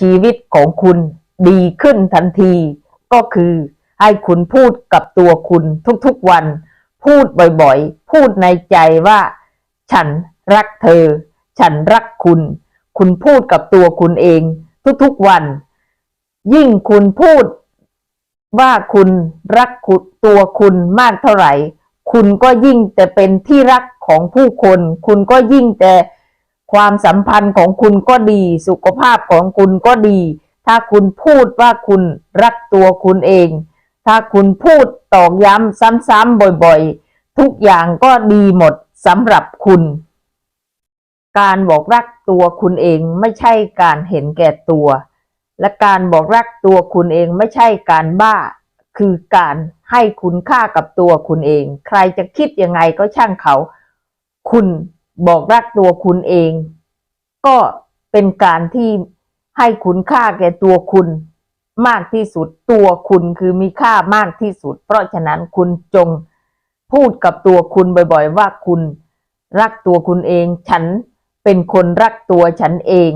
ชีวิตของคุณดีขึ้นทันที ก็คือให้คุณพูดกับตัวคุณทุกๆวัน พูดบ่อยๆ พูดในใจว่า ฉันรักเธอ ฉันรักคุณ คุณพูดกับตัวคุณเองทุกๆวัน ยิ่งคุณพูดว่าคุณรักตัวคุณมากเท่าไหร่ คุณก็ยิ่งแต่เป็นที่รักของผู้คน คุณก็ยิ่งแต่ ความสัมพันธ์ของคุณก็ดี สุขภาพของคุณก็ดี ถ้าคุณพูดว่าคุณรักตัวคุณเอง ถ้าคุณพูดตอกย้ำซ้ำๆบ่อยๆ ทุกอย่างก็ดีหมดสำหรับคุณ การบอกรักตัวคุณเองไม่ใช่การเห็นแก่ตัว และการบอกรักตัวคุณเองไม่ใช่การบ้า คือการให้คุณค่ากับตัวคุณเอง ใครจะคิดยังไงก็ช่างเขา คุณ บอกรักตัวคุณเอง ก็เป็นการที่ให้คุณค่าแก่ตัวคุณมากที่สุดตัวคุณคือมีค่ามากที่สุด เพราะฉะนั้นคุณจงพูดกับตัวคุณบ่อยๆ ว่าคุณรักตัวคุณเอง ฉันเป็นคนรักตัวฉันเอง